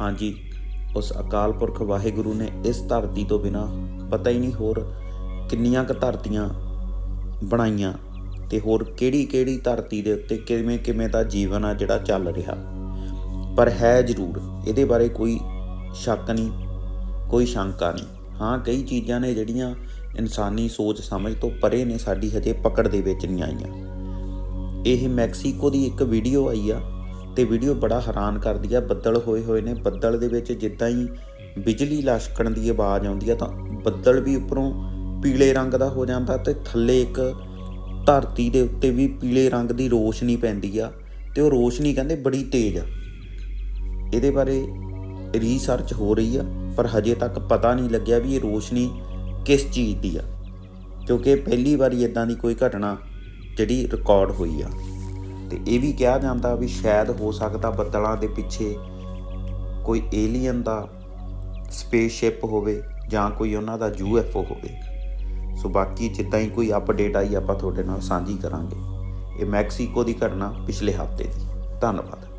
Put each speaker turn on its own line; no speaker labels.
ਹਾਂਜੀ, ਉਸ ਅਕਾਲ ਪੁਰਖ ਵਾਹਿਗੁਰੂ ਨੇ ਇਸ ਧਰਤੀ ਤੋਂ ਬਿਨਾ ਪਤਾ ਹੀ ਨਹੀਂ ਹੋਰ ਕਿੰਨੀਆਂ ਕੁ ਧਰਤੀਆਂ ਬਣਾਈਆਂ ਤੇ ਹੋਰ ਕਿਹੜੀ ਕਿਹੜੀ ਧਰਤੀ ਦੇ ਉੱਤੇ ਕਿਵੇਂ ਕਿਵੇਂ ਦਾ ਜੀਵਨ ਆ ਜਿਹੜਾ ਚੱਲ ਰਿਹਾ। ਪਰ ਹੈ ਜ਼ਰੂਰ, ਇਹਦੇ ਬਾਰੇ ਕੋਈ ਸ਼ੱਕ ਨਹੀਂ, ਕੋਈ ਸ਼ੰਕਾ ਨਹੀਂ। ਹਾਂ, ਕਈ ਚੀਜ਼ਾਂ ਨੇ ਜਿਹੜੀਆਂ ਇਨਸਾਨੀ ਸੋਚ ਸਮਝ ਤੋਂ ਪਰੇ ਨੇ, ਸਾਡੀ ਹਜੇ ਪਕੜ ਦੇ ਵਿੱਚ ਨਹੀਂ ਆਈਆਂ। ਇਹ ਮੈਕਸੀਕੋ ਦੀ ਇੱਕ ਵੀਡੀਓ ਆਈ ਆ ਤੇ ਵੀਡੀਓ ਬੜਾ ਹੈਰਾਨ ਕਰਦੀ ਆ, ਬੱਦਲ ਹੋਏ ਹੋਏ ਨੇ, ਬੱਦਲ ਦੇ ਵਿੱਚ ਜਿੱਦਾਂ ਹੀ ਬਿਜਲੀ ਲਸ਼ਕਣ ਦੀ ਆਵਾਜ਼ ਆਉਂਦੀ ਆ ਤਾਂ ਬੱਦਲ ਵੀ ਉੱਪਰੋਂ ਪੀਲੇ ਰੰਗ ਦਾ ਹੋ ਜਾਂਦਾ ਤੇ ਥੱਲੇ ਇੱਕ ਧਰਤੀ ਦੇ ਉੱਤੇ ਵੀ ਪੀਲੇ ਰੰਗ ਦੀ ਰੋਸ਼ਨੀ ਪੈਂਦੀ ਆ ਤੇ ਉਹ ਰੋਸ਼ਨੀ ਕਹਿੰਦੇ ਬੜੀ ਤੇਜ਼ ਆ। ਇਹਦੇ ਬਾਰੇ ਰਿਸਰਚ ਹੋ ਰਹੀ ਆ, ਪਰ ਹਜੇ ਤੱਕ ਪਤਾ ਨਹੀਂ ਲੱਗਿਆ ਵੀ ਇਹ ਰੋਸ਼ਨੀ ਕਿਸ ਚੀਜ਼ ਦੀ ਆ, ਕਿਉਂਕਿ ਪਹਿਲੀ ਵਾਰੀ ਇਦਾਂ ਦੀ ਕੋਈ ਘਟਨਾ ਜਿਹੜੀ ਰਿਕਾਰਡ ਹੋਈ ਆ। ਤੇ ਇਹ ਵੀ ਕਿਹਾ ਜਾਂਦਾ ਵੀ ਸ਼ਾਇਦ ਹੋ ਸਕਦਾ ਬੱਦਲਾਂ ਦੇ ਪਿੱਛੇ ਕੋਈ ਏਲੀਅਨ ਦਾ ਸਪੇਸਸ਼ਿਪ ਹੋਵੇ ਜਾਂ ਕੋਈ ਉਹਨਾਂ ਦਾ ਯੂਐਫਓ ਹੋਵੇ। ਸੋ ਬਾਕੀ ਜਿੱਦਾਂ ਹੀ ਕੋਈ ਅਪਡੇਟ ਆਈ ਆਪਾਂ ਤੁਹਾਡੇ ਨਾਲ ਸਾਂਝੀ ਕਰਾਂਗੇ। ਇਹ ਮੈਕਸੀਕੋ ਦੀ ਘਟਨਾ ਪਿਛਲੇ ਹਫ਼ਤੇ ਦੀ। ਧੰਨਵਾਦ।